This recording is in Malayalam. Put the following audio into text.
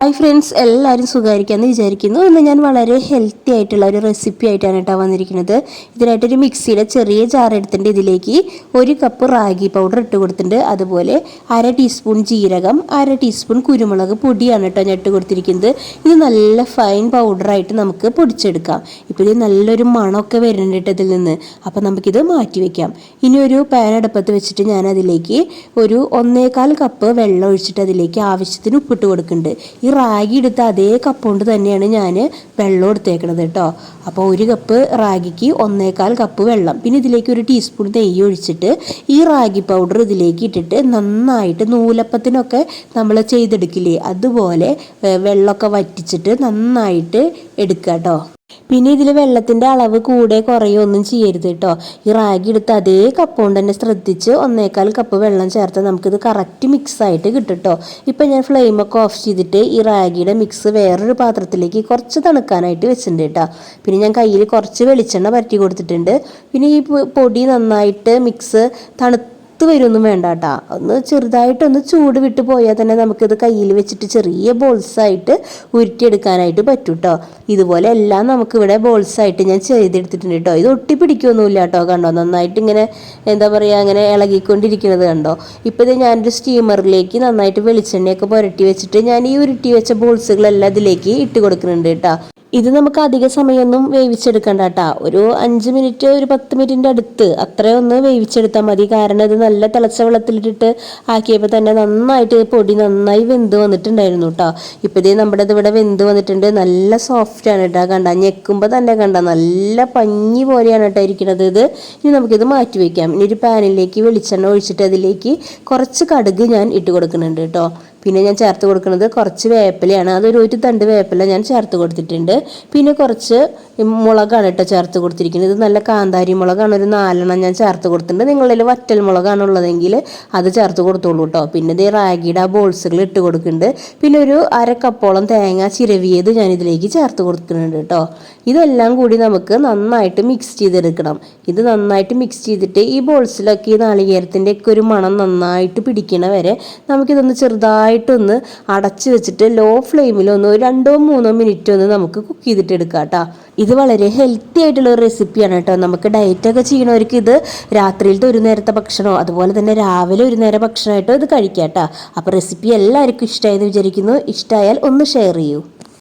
ഹായ് ഫ്രണ്ട്സ് എല്ലാവരും സുഖമായിരിക്കാമെന്ന് വിചാരിക്കുന്നു. ഇന്ന് ഞാൻ വളരെ ഹെൽത്തി ആയിട്ടുള്ള ഒരു റെസിപ്പി ആയിട്ടാണ് കേട്ടോ വന്നിരിക്കുന്നത്. ഇതിനായിട്ടൊരു മിക്സിയുടെ ചെറിയ ജാർ എടുത്തിട്ട് ഇതിലേക്ക്. ഒരു കപ്പ് റാഗി പൗഡർ ഇട്ട് കൊടുത്തിട്ടുണ്ട്. അതുപോലെ അര ടീസ്പൂൺ ജീരകം അര ടീസ്പൂൺ കുരുമുളക് പൊടിയാണ് കേട്ടോ ഞാൻ ഇട്ട് കൊടുത്തിരിക്കുന്നത്. ഇത് നല്ല ഫൈൻ പൗഡറായിട്ട് നമുക്ക് പൊടിച്ചെടുക്കാം. ഇപ്പോൾ ഇത് നല്ലൊരു മണമൊക്കെ വരുന്നുണ്ട് ഇതിൽ നിന്ന്. അപ്പോൾ നമുക്കിത് മാറ്റി വെക്കാം. ഇനി ഒരു പാൻ അടുപ്പത്ത് വെച്ചിട്ട് ഞാൻ അതിലേക്ക് ഒരു ഒന്നേകാൽ കപ്പ് വെള്ളം ഒഴിച്ചിട്ട് അതിലേക്ക് ആവശ്യത്തിന് ഉപ്പിട്ട് കൊടുക്കുന്നുണ്ട്. ഈ റാഗി എടുത്ത അതേ കപ്പ് കൊണ്ട് തന്നെയാണ് ഞാൻ വെള്ളം എടുത്തേക്കണത് കേട്ടോ. അപ്പോൾ ഒരു കപ്പ് റാഗിക്ക് ഒന്നേകാൽ കപ്പ് വെള്ളം. പിന്നെ ഇതിലേക്ക് ഒരു ടീസ്പൂൺ നെയ്യ് ഒഴിച്ചിട്ട് ഈ റാഗി പൗഡർ ഇതിലേക്ക് ഇട്ടിട്ട് നന്നായിട്ട് നൂലപ്പത്തിനൊക്കെ നമ്മൾ ചെയ്തെടുക്കില്ലേ? അതുപോലെ വെള്ളമൊക്കെ വറ്റിച്ചിട്ട് നന്നായിട്ട് എടുക്കുക കേട്ടോ. പിന്നെ ഇതിൽ വെള്ളത്തിന്റെ അളവ് കൂടെ കുറയോ ഒന്നും ചെയ്യരുത് കേട്ടോ ഈ റാഗി എടുത്ത് അതേ കപ്പ് കൊണ്ട് തന്നെ ശ്രദ്ധിച്ച് ഒന്നേക്കാൽ കപ്പ് വെള്ളം ചേർത്ത് നമുക്കിത് കറക്റ്റ് മിക്സ് ആയിട്ട് കിട്ടും കേട്ടോ ഇപ്പം ഞാൻ ഫ്ലെയിമൊക്കെ ഓഫ് ചെയ്തിട്ട് ഈ റാഗിയുടെ മിക്സ് വേറൊരു പാത്രത്തിലേക്ക് കുറച്ച് തണുക്കാനായിട്ട് വെച്ചിട്ടുണ്ട് കേട്ടോ പിന്നെ ഞാൻ കയ്യിൽ കുറച്ച് വെളിച്ചെണ്ണ പറ്റി കൊടുത്തിട്ടുണ്ട്. പിന്നെ ഈ പൊടി നന്നായിട്ട് മിക്സ് തണുത്ത് കത്ത് വരുമൊന്നും വേണ്ട കേട്ടോ ഒന്ന് ചെറുതായിട്ടൊന്ന് ചൂട് വിട്ട് പോയാൽ തന്നെ നമുക്കിത് കയ്യിൽ വെച്ചിട്ട് ചെറിയ ബോൾസായിട്ട് ഉരുട്ടിയെടുക്കാനായിട്ട് പറ്റും കേട്ടോ ഇതുപോലെ എല്ലാം നമുക്കിവിടെ ബോൾസായിട്ട് ഞാൻ ചെയ്തെടുത്തിട്ടുണ്ട് കേട്ടോ ഇത് ഒട്ടി പിടിക്കൊന്നുമില്ല കേട്ടോ കണ്ടോ. നന്നായിട്ട് ഇങ്ങനെ എന്താ പറയുക അങ്ങനെ ഇളകിക്കൊണ്ടിരിക്കുന്നത് കണ്ടോ. ഇപ്പോൾ ഇത് ഞാനൊരു സ്റ്റീമറിലേക്ക് നന്നായിട്ട് വെളിച്ചെണ്ണയൊക്കെ പുരട്ടി വെച്ചിട്ട് ഞാൻ ഈ ഉരുട്ടി വെച്ച ബോൾസുകളെല്ലാം ഇതിലേക്ക് ഇട്ട് കൊടുക്കുന്നുണ്ട് കേട്ടോ ഇത് നമുക്ക് അധിക സമയമൊന്നും വേവിച്ചെടുക്കണ്ട കേട്ടോ ഒരു അഞ്ച് മിനിറ്റ് ഒരു പത്ത് മിനിറ്റിന്റെ അടുത്ത് അത്രയൊന്ന് വേവിച്ചെടുത്താൽ മതി. കാരണം ഇത് നല്ല തിളച്ച വെള്ളത്തിലിട്ടിട്ട് ആക്കിയപ്പോൾ തന്നെ നന്നായിട്ട് പൊടി നന്നായി വെന്ത് വന്നിട്ടുണ്ടായിരുന്നു കേട്ടോ ഇപ്പോൾ ഇതേ നമ്മുടെ ഇവിടെ വെന്ത് വന്നിട്ടുണ്ട്. നല്ല സോഫ്റ്റ് ആണ് കേട്ടോ കണ്ട ഞെക്കുമ്പോൾ തന്നെ കണ്ട നല്ല പഞ്ഞി പോലെയാണ് കേട്ടോ ഇരിക്കുന്നത് ഇത്. ഇനി നമുക്കിത് മാറ്റി വയ്ക്കാം ഇനി ഒരു പാനിലേക്ക് വെളിച്ചെണ്ണ ഒഴിച്ചിട്ട് അതിലേക്ക് കുറച്ച് കടുക് ഞാൻ ഇട്ട് കൊടുക്കുന്നുണ്ട് കേട്ടോ പിന്നെ ഞാൻ ചേർത്ത് കൊടുക്കുന്നത് കുറച്ച് വേപ്പിലയാണ്. അതൊരു ഒരു തണ്ട് വേപ്പില ഞാൻ ചേർത്ത് കൊടുത്തിട്ടുണ്ട്. പിന്നെ കുറച്ച് മുളകാണ് കേട്ടോ ചേർത്ത് കൊടുത്തിരിക്കുന്നത്. ഇത് നല്ല കാന്താരി മുളകാണ്. ഒരു നാലെണ്ണം ഞാൻ ചേർത്ത് കൊടുത്തിട്ടുണ്ട്. നിങ്ങളിൽ വറ്റൽ മുളകാണ് ഉള്ളതെങ്കിൽ അത് ചേർത്ത് കൊടുത്തോളൂ കേട്ടോ. പിന്നെ ഇത് റാഗിയുടെ ആ ബോൾസുകൾ ഇട്ട് കൊടുക്കുന്നുണ്ട്. പിന്നെ ഒരു അര കപ്പോളം തേങ്ങ ചിരവിയത് ഞാൻ ഇതിലേക്ക് ചേർത്ത് കൊടുക്കുന്നുണ്ട് കേട്ടോ. ഇതെല്ലാം കൂടി നമുക്ക് നന്നായിട്ട് മിക്സ് ചെയ്തെടുക്കണം. ഇത് നന്നായിട്ട് മിക്സ് ചെയ്തിട്ട് ഈ ബോൾസിലൊക്കെ ഈ നാളികേരത്തിന്റെ ഒക്കെ ഒരു മണം നന്നായിട്ട് പിടിക്കണ വരെ നമുക്കിതൊന്ന് ചെറുതായി ചെറുതായിട്ടൊന്ന് അടച്ച് വെച്ചിട്ട് ലോ ഫ്ലെയിമിൽ ഒന്ന് രണ്ടോ മൂന്നോ മിനിറ്റ് ഒന്ന് നമുക്ക് കുക്ക് ചെയ്തിട്ട് എടുക്കാം കേട്ടോ ഇത് വളരെ ഹെൽത്തി ആയിട്ടുള്ള ഒരു റെസിപ്പിയാണ് കേട്ടോ നമുക്ക് ഡയറ്റ് ഒക്കെ ചെയ്യണവർക്ക് ഇത് രാത്രിയിലത്തെ ഒരു നേരത്തെ ഭക്ഷണമോ അതുപോലെ തന്നെ രാവിലെ ഒരു നേരം ഭക്ഷണമായിട്ടോ ഇത് കഴിക്കാം കേട്ടോ അപ്പോൾ റെസിപ്പി എല്ലാവർക്കും ഇഷ്ടമായെന്ന് വിചാരിക്കുന്നു. ഇഷ്ടമായാൽ ഒന്ന് ഷെയർ ചെയ്യൂ.